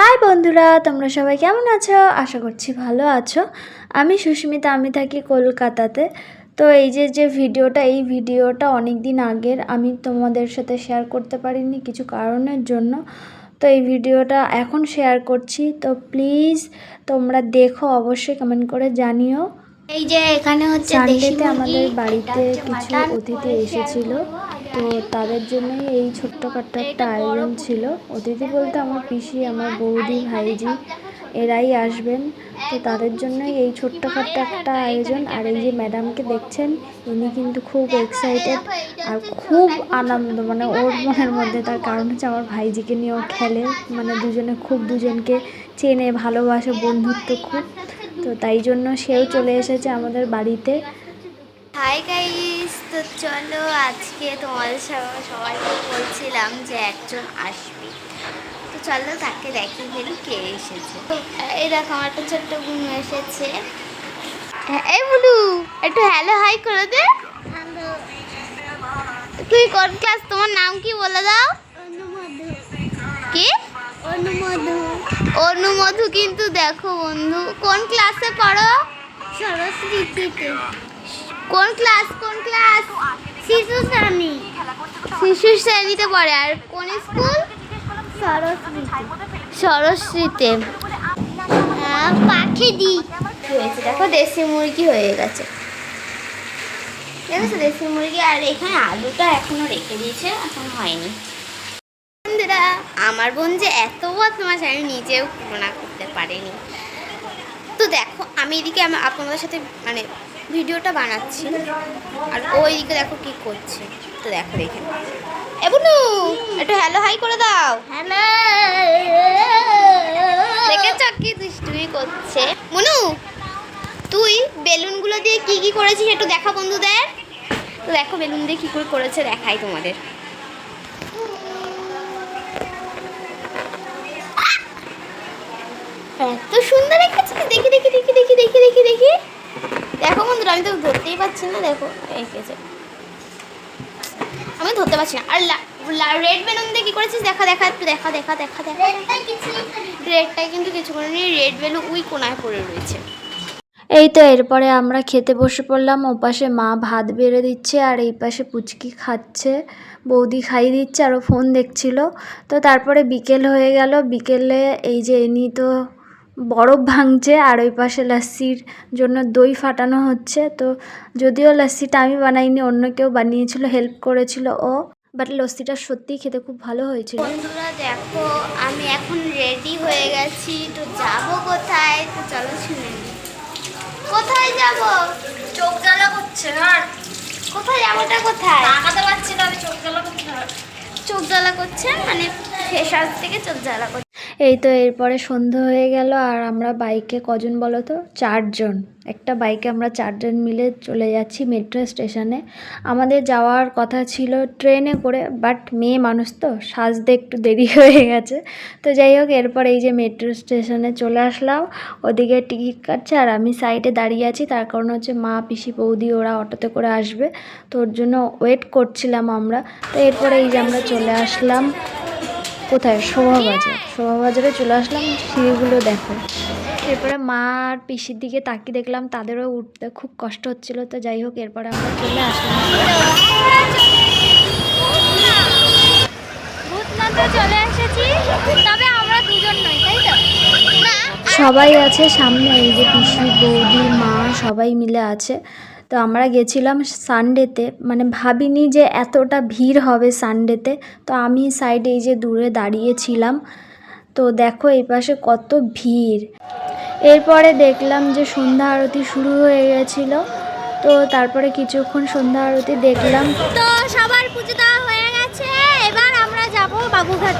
High বন্ধুরা, তোমরা সবাই কেমন আছো? আশা করছি ভালো আছো। আমি সুস্মিতা, আমি থাকি কলকাতাতে। তো এই যে যে ভিডিওটা, এই ভিডিওটা অনেক দিন আগের, আমি তোমাদের সাথে শেয়ার করতে পারিনি কিছু কারণের জন্য। তো এই ভিডিওটা এখন শেয়ার করছি। তো প্লিজ তোমরা দেখো, অবশ্যই কমেন্ট করে জানিও। এই যে এখানে হচ্ছে সানডেতে আমাদের বাড়িতে কিছু অতিথি এসেছিল তো তাদের জন্যই এই ছোট্টখাট্ট একটা আয়োজন ছিল অতিথি বলতে আমার পিসি আমার বৌদি ভাইজি এরাই আসবেন তো তাদের জন্যই এই ছোট্টখাট্ট একটা আয়োজন আর এই যে ম্যাডামকে দেখছেন ইনি কিন্তু খুব এক্সাইটেড আর খুব আনন্দ মানে ওর মনের মধ্যে তার কারণ হচ্ছে আমার ভাইজিকে নিয়েও খেলে মানে দুজনে খুব দুজনকে চেনে ভালোবাসে বন্ধুত্ব খুব তো তাই জন্য সেও চলে এসেছে আমাদের বাড়িতে। হাই গাইস তো চলো আজকে তোমাদের সবাই সবাইকে বলছিলাম যে একজন আসবে। তো চলো তাকে দেখি ফেলি কে এসেছে। তো এই দেখো আমার একটা ছোট্ট বোন এসেছে। হ্যাঁ, এই বলু একটু হ্যালো হাই করে দে। তুই কোন ক্লাস তোমার নাম কি বলে দাও? কি? অনুমধু। কিন্তু দেখো বন্ধু কোন ক্লাসে পড়ো? সরস্বতীতে। কোন ক্লাস কোন ক্লাস শিশু শ্রেণি। শিশু শ্রেণীতে পড়ে আর কোন স্কুল সরস্বতীতে। পাখি দি। হয়েছে? দেখো দেশি মুরগি হয়ে গেছে। দেখেছ দেশি মুরগি আর এখানে আলুটা এখনও রেখে দিয়েছে এখন হয়নি। বন্ধুরা আমার বোন যে এত বদমাস আমি নিজেও তুলনা করতে পারিনি। তো দেখো আমি এদিকে আমি আপনাদের সাথে মানে ভিডিওটা বানাচ্ছি। আর ও এদিকে দেখো কি করছে। তো দেখো দেখে এ বুনু একটু হ্যালো হাই করে দাও। হ্যালো দেখেছ কি দুষ্টুমি করছে? মুনু তুই বেলুনগুলো দিয়ে কি কি করেছিস একটু দেখা বন্ধুদের। তো দেখো বেলুন দিয়ে কি করে করেছে দেখাই তোমাদের। এত সুন্দর এঁকেছে দেখি দেখি দেখি দেখি দেখি দেখি দেখি। দেখো বন্ধুরা আমি তো ধরতেই পারছি না দেখো এঁকেছে। আমি ধরতে পারছি না। আর রেড বেলুন দিয়ে কি করেছিস? দেখা দেখা একটু দেখা দেখা দেখা দেখা। রেডটাই কিন্তু কিছু করেনি রেড বেলুন উই কোনায় পড়ে রয়েছে। এই তো এরপরে আমরা খেতে বসে পড়লাম ওপাশে মা ভাত বেড়ে দিচ্ছে আর এই পাশে পুচকি খাচ্ছে। বৌদি খাইয়ে দিচ্ছে আর ও ফোন দেখছিল। তো তারপরে বিকেল হয়ে গেল বিকেলে এই যে এনি তো বরফ ভাঙছে আর ওই পাশে লাস্সির জন্য দই ফাটানো হচ্ছে। তো যদিও লাস্সিটা আমি বানাইনি অন্য কেউ বানিয়েছিল হেল্প করেছিল ও বাট লস্যিটা সত্যিই খেতে খুব ভালো হয়েছিল। বন্ধুরা দেখো আমি এখন রেডি হয়ে গেছি। তো যাব কোথায়? তো চলো শুনে কোথায় যাব? চোখ জ্বালা করছে আর কোথায় যাবোটা কোথায়? তাকাতে পারছি না আমি চোখ জ্বালা করছে চোখ জ্বালা করছে মানে ফেসার থেকে চোখ জ্বালা করছে। এই তো এরপরে সন্ধ্যা হয়ে গেল আর আমরা বাইকে কজন বলো তো? চারজন। একটা বাইকে আমরা চারজন মিলে চলে যাচ্ছি মেট্রো স্টেশনে। আমাদের যাওয়ার কথা ছিল ট্রেনে করে, বাট মেয়ে মানুষ তো, সাজতে একটু দেরি হয়ে গেছে। তো যাই হোক, এরপর এই যে মেট্রো স্টেশনে চলে আসলাম। ওদিকে টিকিট কাটছে আর আমি সাইডে দাঁড়িয়ে আছি। তার কারণ হচ্ছে মা, পিসি, বৌদি ওরা অটোতে করে আসবে। তো ওর জন্য ওয়েট করছিলাম আমরা। তো এরপরে এই যে আমরা চলে আসলাম। কোথায়? শোভা বাজার শোভা বাজারে চলে আসলাম সিঁড়িগুলো দেখো। এরপরে মা আর পিসির দিকে তাকিয়ে দেখলাম তাদেরও উঠতে খুব কষ্ট হচ্ছিল। তো যাই হোক এরপরে আমরা চলে আসলাম। চলে এসেছি তবে আমরা দুজন নই তাই তো? সবাই আছে সামনে এই যে পিসি বৌদি মা সবাই মিলে আছে। তো আমরা গেছিলাম সানডেতে মানে ভাবিনি যে এতটা ভিড় হবে সানডেতে তো আমি সাইডে এই যে দূরে দাঁড়িয়েছিলাম। তো দেখো এই পাশে কত ভিড়। এরপরে দেখলাম যে সন্ধ্যা আরতি শুরু হয়ে গেছিল। তো তারপরে কিছুক্ষণ সন্ধ্যা আরতি দেখলাম। তো সবার পুজো দেওয়া হয়ে গেছে। এবার আমরা যাব বাবুঘাট।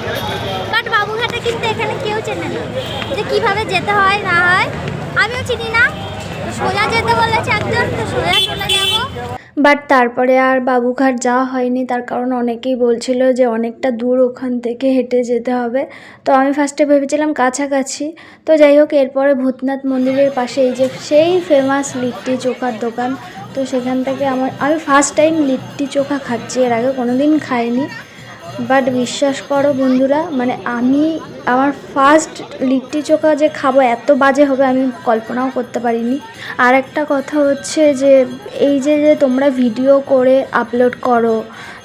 বাট বাবুঘাটে কিন্তু এখানে কেউ চেনে না যে কীভাবে যেতে হয়, না হয়। আমিও চিনি না। সোজা যেতে বলেছে একজন, তো সোজা চলে যাব। বাট তারপরে আর বাবুঘাট যাওয়া হয়নি, তার কারণ অনেকেই বলছিল যে অনেকটা দূর ওখান থেকে হেঁটে যেতে হবে। তো আমি ফার্স্টে ভেবেছিলাম কাছাকাছি। তো যাই হোক, এরপরে ভূতনাথ মন্দিরের পাশে এই যে সেই ফেমাস লিট্টি চোখার দোকান, তো সেখান থেকে আমার, আমি ফার্স্ট টাইম লিট্টি চোখা খাচ্ছি, এর আগে কোনো দিন খাইনি। বাট বিশ্বাস করো বন্ধুরা মানে আমি আমার ফার্স্ট লিট্টি চোখা যে খাব এত বাজে হবে আমি কল্পনাও করতে পারিনি। আর একটা কথা হচ্ছে যে, এই যে যে তোমরা ভিডিও করে আপলোড করো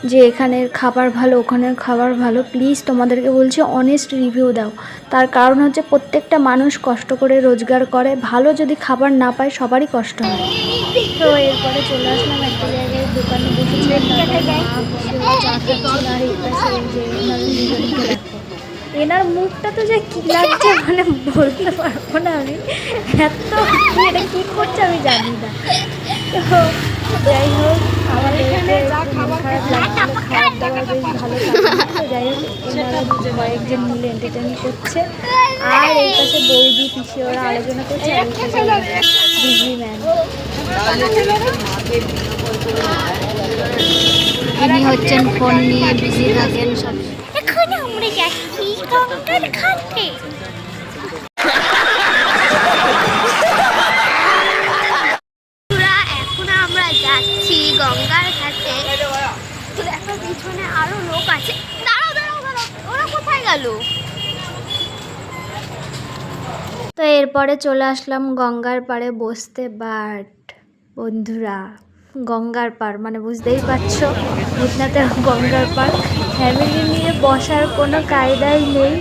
যে এখানের খাবার ভালো, ওখানের খাবার ভালো প্লিজ তোমাদেরকে বলছি অনেস্ট রিভিউ দাও। তার কারণ হচ্ছে প্রত্যেকটা মানুষ কষ্ট করে রোজগার করে, ভালো যদি খাবার না পায় সবারই কষ্ট হয়। তো এরপরে চলে আসলাম একটা জায়গায় দোকানে বসেছিলাম এনার এনার মুখটা তো যে কী লাগছে মানে বলতে পারব না আমি। এত কি এটা কী করছে আমি জানি না। তো যাই হোক আমাদের লাগছিল দাবার বেশ ভালো যাই হোক এনারা কয়েকজন মিলে এন্টারটেন করছে। আর এই পাশে বৌদি পিছিয়ে ওরা আলোচনা করছে আর এই পাশে বিজি ম্যান ইনি হচ্ছেন ফোন নিয়ে বিজি থাকেন সব। এখন আমরা যাচ্ছি গঙ্গার ঘাটে। এখন আমরা যাচ্ছি গঙ্গার ঘাটে। পিছনে আরও লোক আছে। তো এরপরে চলে আসলাম গঙ্গার পাড়ে বসতে বাট, বন্ধুরা। গঙ্গার পাড় মানে বুঝতেই পারছ ভূতনাথে গঙ্গার পাড় ফ্যামিলি নিয়ে বসার কোনো কায়দাই নেই।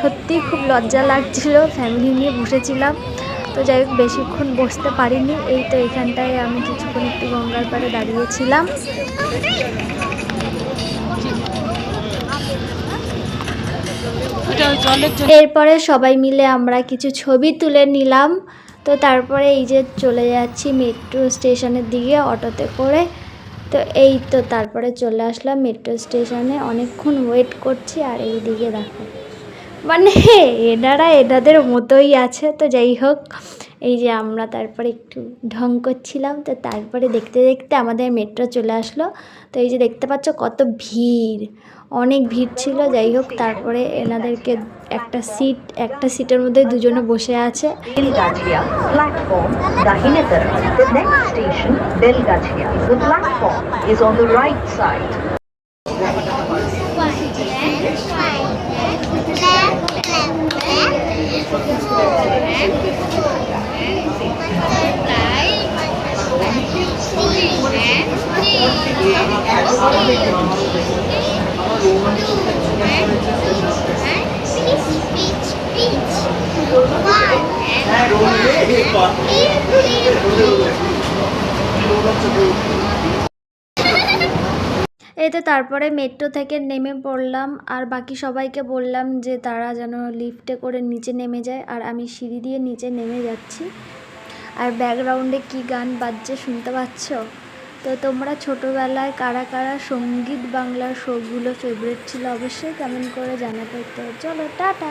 সত্যি খুব লজ্জা লাগছিল ফ্যামিলি নিয়ে বসেছিলাম। তো যাই হোক বেশিক্ষণ বসতে পারিনি। এই তো এখানটায় আমি কিছুক্ষণ একটু গঙ্গার পাড়ে দাঁড়িয়েছিলাম। এরপরে সবাই মিলে আমরা কিছু ছবি তুলে নিলাম। তো তারপরে এই যে চলে যাচ্ছি মেট্রো স্টেশনের দিকে অটোতে করে। তো এই তো তারপরে চলে আসলাম মেট্রো স্টেশনে অনেকক্ষণ ওয়েট করছি আর এই দিকে দেখো। মানে এনারা এনাদের মতোই আছে। তো যাই হোক এই যে আমরা তারপরে একটু ঢং করছিলাম তো তারপরে দেখতে দেখতে আমাদের মেট্রো চলে আসলো। তো এই যে দেখতে পাচ্ছ কত ভিড় অনেক ভিড় ছিল। যাই হোক তারপরে এনাদেরকে একটা সিট একটা সিটের মধ্যে দুজনে বসে আছে। Belgachia, তো তারপরে মেট্রো থেকে নেমে পড়লাম, আর বাকি সবাইকে বললাম যে তারা যেন লিফটে করে নিচে নেমে যায়, আর আমি সিঁড়ি দিয়ে নিচে নেমে যাচ্ছি। আর ব্যাকগ্রাউন্ডে কি গান বাজছে শুনতে পাচ্ছ? তো তোমরা ছোটোবেলায় কারা কারা সংগীত বাংলার শোগুলো ফেভারিট ছিল অবশ্যই কেমন করে জানাতে চলো, টাটা!